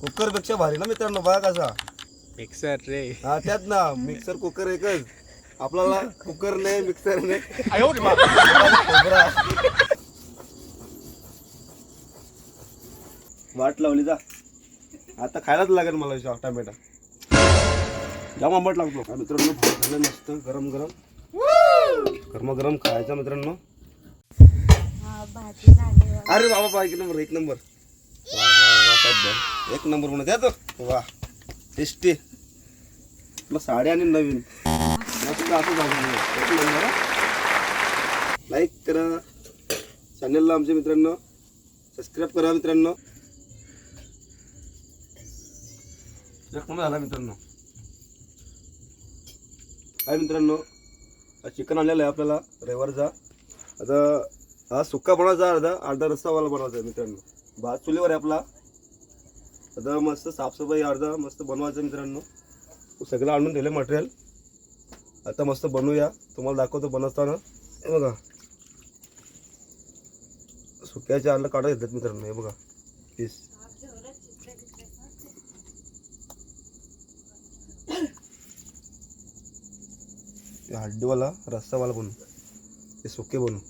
कुकरपेक्षा भारी ना मित्रांनो बघा कसा. मिक्सर रे. हा त्यात ना मिक्सर कुकर एकच. आपल्याला कुकर नाही मिक्सर नाही खोबरा. वाट लावली जा. आता खायलाच लागेल मला शॉ टमॅटा जाम आंबट लागतो. हा मित्रांनो भात झालं मस्त गरम गरम. गरम गरम खायचा मित्रांनो. हा, भाजी झाली. बघ. अरे बाबा बा एक नंबर एक नंबर. वा, वा, वा, काय बरं. एक नंबर म्हणून द्या तो वा. टेस्टी. मग साडी आणि नवीन. मस्त असं झालं. एक नंबर लाईक करा. चॅनलला आमच्या मित्रांनो. सबस्क्राईब करा मित्रांनो. झाला मित्रांनो. काय मित्रांनो. चिकन आणलेलं आहे आपल्याला रविवारचा. आता हा सुक्का बनवायचा अर्धा अर्धा रस्सावाला बनवायचा आहे मित्रांनो. भात चुलीवर आहे आपला. सगळं मस्त साफसफाई अर्धा मस्त बनवायचं मित्रांनो. सगळं आणून दिलं मटेरियल आता मस्त बनवूया. तुम्हाला दाखवतो बनवताना. हे बघा. सुक्याच्या आणलं काढा घेतात मित्रांनो. हे बघा. पीस हड्डीवाला रस्सावाला बनवू. हे सुके बनवू.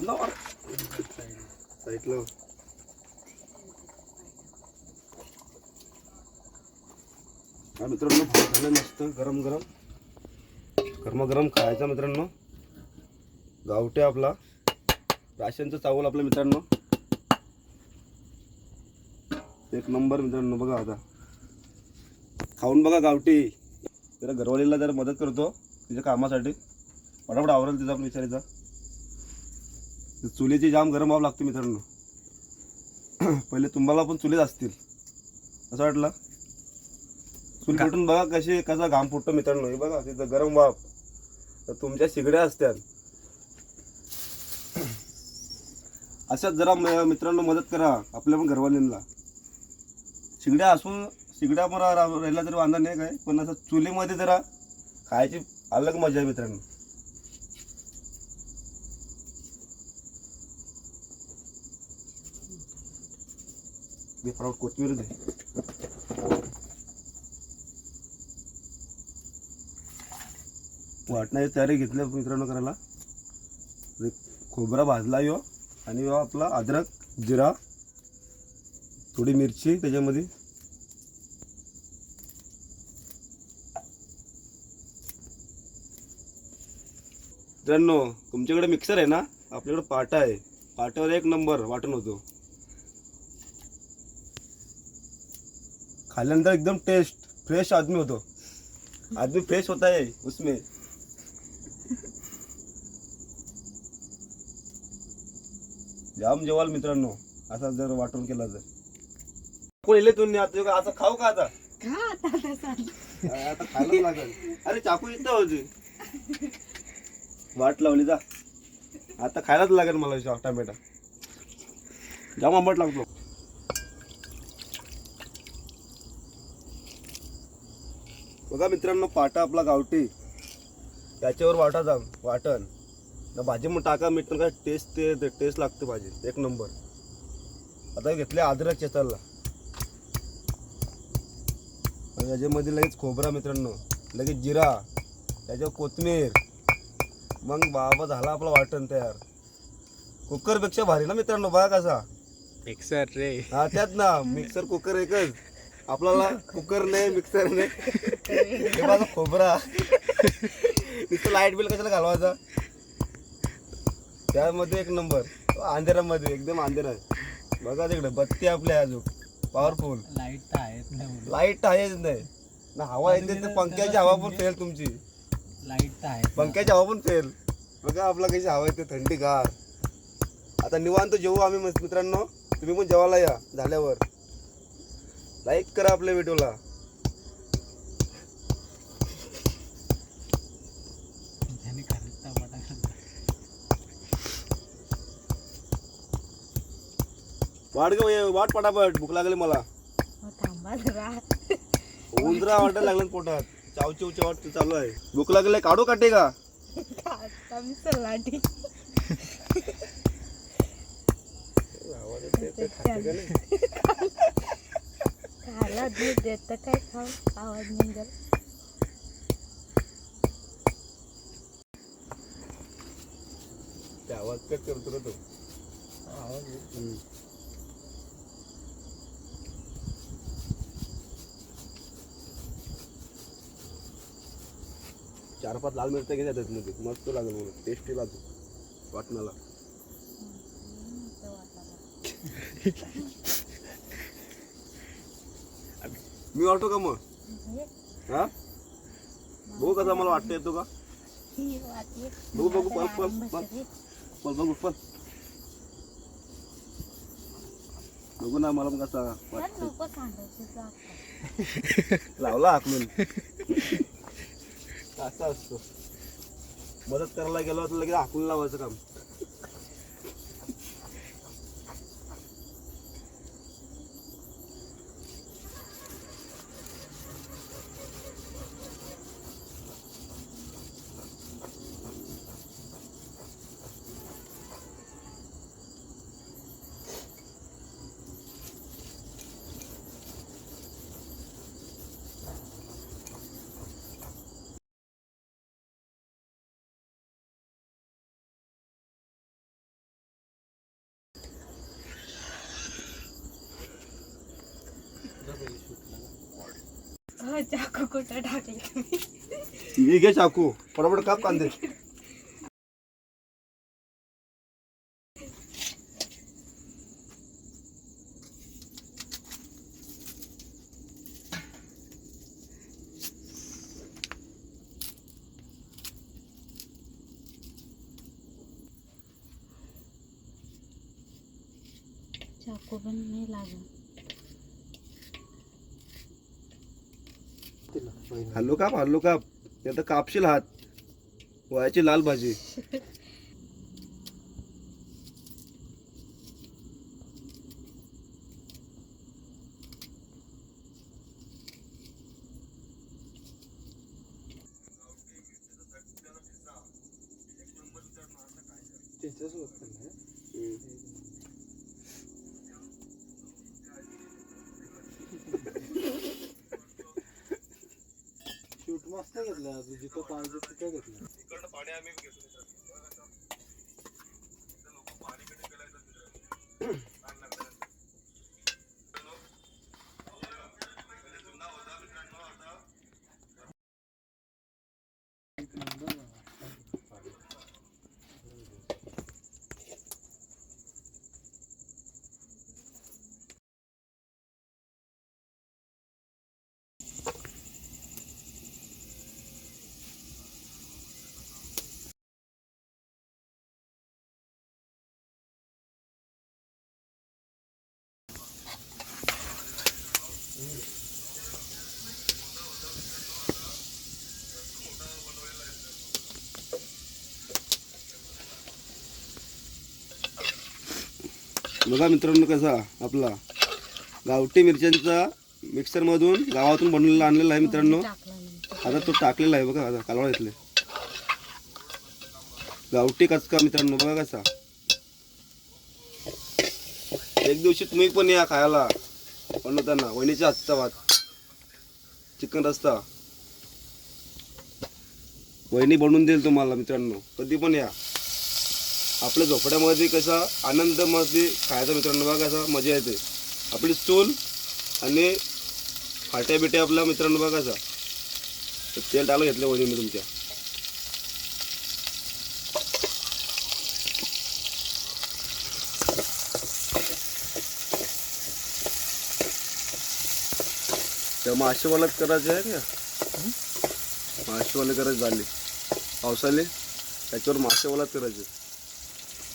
थांबा वर. साईडला हा मित्रांनो भात झालं मस्त गरम गरम. गरमागरम खायचा मित्रांनो. गावठे आपला. राशनचं चावल आपल्या मित्रांनो. एक नंबर मित्रांनो बघा आता. खाऊन बघा गावठी. जरा घरवालीला जरा मदत करतो तिच्या कामासाठी. फटाफट आवरेल तिचा आपण विचारायचा चुलीची जाम गरम व्हावं लागते मित्रांनो. पहिले तुम्हाला पण चुलीच असतील. असं वाटलं? चूल पेटून बघा कशी कसा घाम फुटतो मित्रांनो. हे बघा तिथं गरम वाफ तर तुमच्या शिगड्या असतात अशाच जरा मित्रांनो मदत करा आपल्या पण घरवाल्यांना. शिगड्या असून शिगड्या राहिला तरी वांधा नाही काय. पण असं चुलीमध्ये जरा खायची अलग मजा आहे मित्रांनो. दे कोथिंबीर दे वाटण्याची तयारी घेतलं मित्रांनो करायला. खोबरा भाजला यो. आणि यो आपला अद्रक जिरा थोडी मिरची त्याच्यामध्ये. मित्रांनो तुमच्याकडे मिक्सर आहे ना? आपल्याकडे पाटा आहे. पाट्यावर एक नंबर वाटण होतो. खाल्ल्यानंतर एकदम टेस्ट फ्रेश आदमी होतो. आदमी फ्रेश होता है उसमें. जाम जेवाल मित्रांनो असा जर वाटून केला तर. कोण तुम्ही आता? का आता खाऊ का आता? खा आता तसा. आता खायलाच लागेल. अरे चाकू इथं होते वाट लावली जा. आता खायलाच लागेल मला टमॅटा. जाम आंबट लागतो. बघा मित्रांनो पाटा आपला गावठी. त्याच्यावर वाटा जा वाटण. ना भाजी मग टाका मीठ काय टेस्ट ते टेस्ट लागते भाजी. एक नंबर आता घेतले अद्रक चेचालला आणि त्याच्यामध्ये लगेच खोबरा मित्रांनो. लगेच जिरा. त्याच्यावर कोथमीर. मग बाबा झाला आपला वाटण तयार. कुकरपेक्षा भारी ना मित्रांनो बघा कसा. मिक्सर रे. हा त्यात ना मिक्सर कुकर एकच. आपल्याला कुकर नाही मिक्सर नाही माझा खोबरा. नुसतं लाइट बिल कशाला घालवायचा? त्यामध्ये एक नंबर अंधेरामध्ये एकदम अंधेरा आहे बघा तिकडे बत्ती आपल्या अजून पॉवरफुल लाइट तर आहेत ना म्हणून. लाइट आहेच नाही. ना हवा येते तर पंख्याची हवा पण फेल तुमची. लाइट तर आहेत ना. पंख्याची हवा पण फेल. बघा आपला कशी हवा येते थंडी गार आता निवांत जेवू आम्ही मित्रांनो. तुम्ही पण जेवायला या झाल्यावर. लाईक करा आपल्या व्हिडिओला. वाट ग वाट पटापट भूक लागली मला. जरा. उंदरा वाटायला लागलं पोटात. चाव चिव चावट चालू आहे. भूक लागले काढू काटे का? खायला दूध देत काय खाऊ आवाज निघल. आवाज कट करतो ना तो. हम्म. चार पाच लाल मिरच्या घेतात त्याच्यामध्ये मस्त लागेल म्हणून टेस्टी लागतो वाटणाला. मी वाटतो का मग? हा? बघू कसा मला वाटतं येतो का? बघू बघू पल पल पल पल बघू पल बघू ना मला पण कसा वाटत लावला हाकलून असा असतो. मदत करायला गेलो तर लगेच हाकलून लावायचं काम. चाकू कुठं टाकले मी? घे चाकू. फटाफट काप कांदे? चाकू पण नाही लागत. हल्लो काप हल्लो काप नाही तर कापशील हात. वयाची लाल भाजी. मस्त घेतला? जिथं पाहिजे तिथं घेतलं. बघा मित्रांनो कसा आपला गावठी मिरच्यांचा मिक्सरमधून गावातून बनवलेला आणलेला आहे मित्रांनो. आता तो टाकलेला आहे बघा आता कालवा घेतले. गावठी कचका मित्रांनो बघा कसा. एक दिवशी तुम्ही पण या खायला बनवताना वहिनीच्या हातचा भात. चिकन रस्ता वहिनी बनवून देईल तुम्हाला मित्रांनो कधी पण या. आपल्या झोपड्यामध्ये कसा आनंदमध्ये खायचा मित्रांनो बघा कसा मजा येते. आपली चूल आणि फाट्या बिट्या आपल्या मित्रांनो बघा कसा. तर तेल टाकलं घेतलं वहिनी मी तुमच्या. त्या मासेवालाच करायचे आहे का? मासेवाले करायचे झाले. पावसाले? त्याच्यावर मासेवालाच करायचे.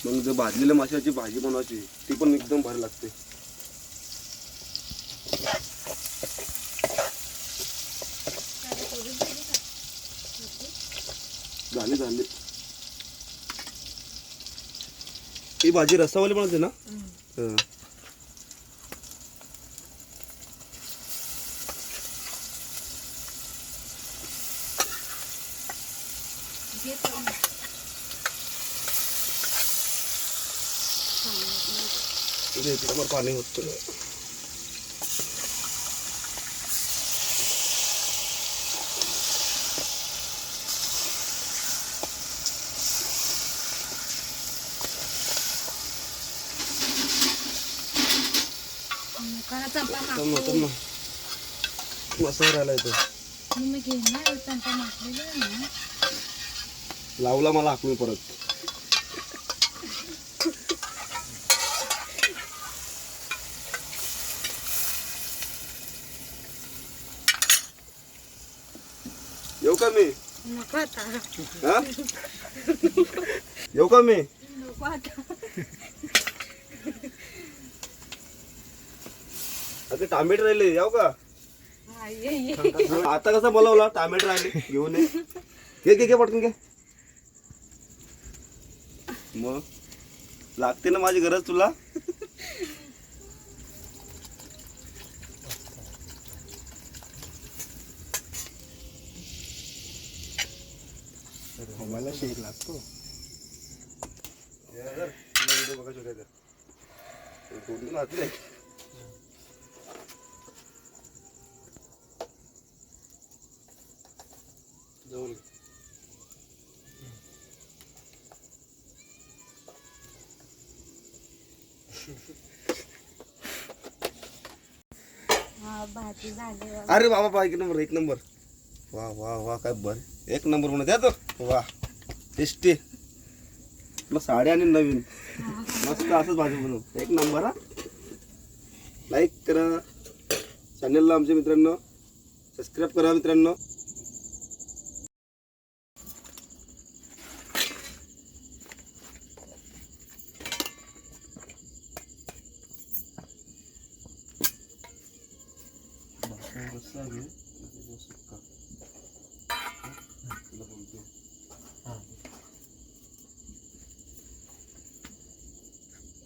मग जर भाजलेल्या माशाची भाजी बनवायची ती पण एकदम भारी लागते. झाले झाले. ही भाजी रस्सावाली ना? हं. पण होतं चंपा मग तर मग मसाला राहिला चंपा मागलेला लावला मला हाकून परत येऊ का मी हा? येऊ का मी? आता. टामेट राहिले येऊ का? आता कसा बोलावला? टामेट राहिले घेऊन ये. घे घे पटकन घे. मग? लागते ना माझी गरज तुला? मला शेक लागतो. हा भाजी झाली. अरे बाबा बा एक नंबर एक नंबर. वा वा वा काय बर. एक नंबर म्हणत द्या तो वा. टेस्टी. मग साड्या आणि नवीन. मस्त असंच भाजी बनव. एक नंबर हा. लाईक करा. चॅनलला आमच्या मित्रांनो सबस्क्राईब करा मित्रांनो.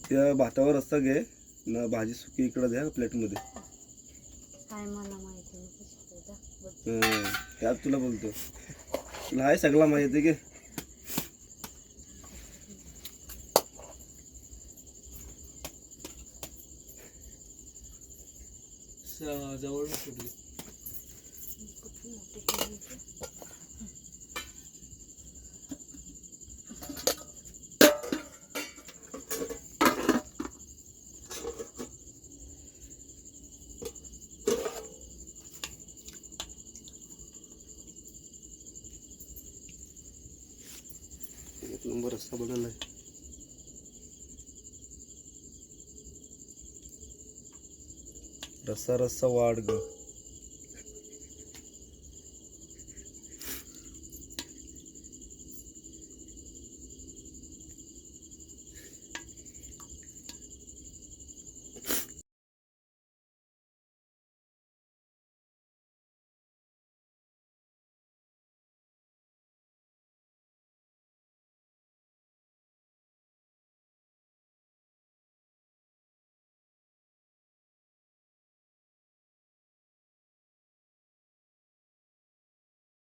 त्या भातावर रस्ता घे. न भाजी सुकी इकडं द्या प्लेटमध्ये. काय मला माहिती त्यात तुला बोलतो. तुला आहे सगळा माहिती घे जवळ सुटली कुठली मोठी केली होती? एक नंबर रस्ता रस्सा रस्सा वाढ ग.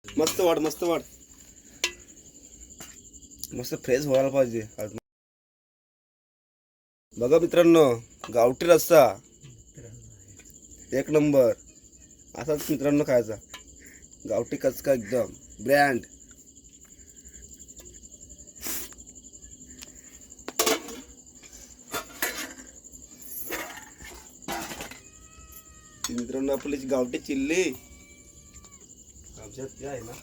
मस्त वाढ मस्त वाढ. मस्त फ्रेश व्हायला पाहिजे. बघा मित्रांनो गावठी रस्सा. एक नंबर. असाच मित्रांनो खायचा. गावठी कचका एकदम. ब्रँड मित्रांनो आपली गावठी चिल्ली. จะไดใหนะ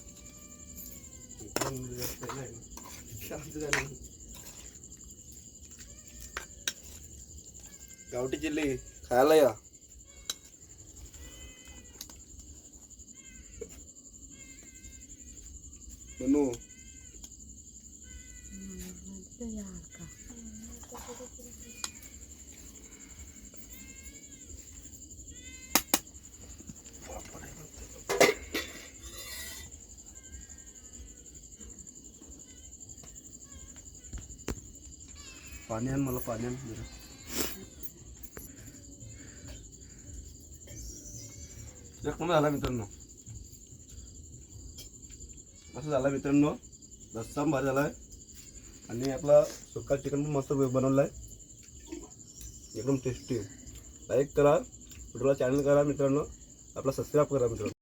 มันเรือเป็นไงสามเดือนเกาวติจิลีขายอะไรอะมนู पाणी आण मला पाणी आण जरा. एक झाला मित्रांनो. असं झाला मित्रांनो. रस्सा भारी झाला आहे आणि आपला सुका चिकन पण मस्त बनवला आहे एकदम टेस्टी लाईक करा. व्हिडिओला चॅनल करा मित्रांनो. आपला सबस्क्राईब करा मित्रांनो.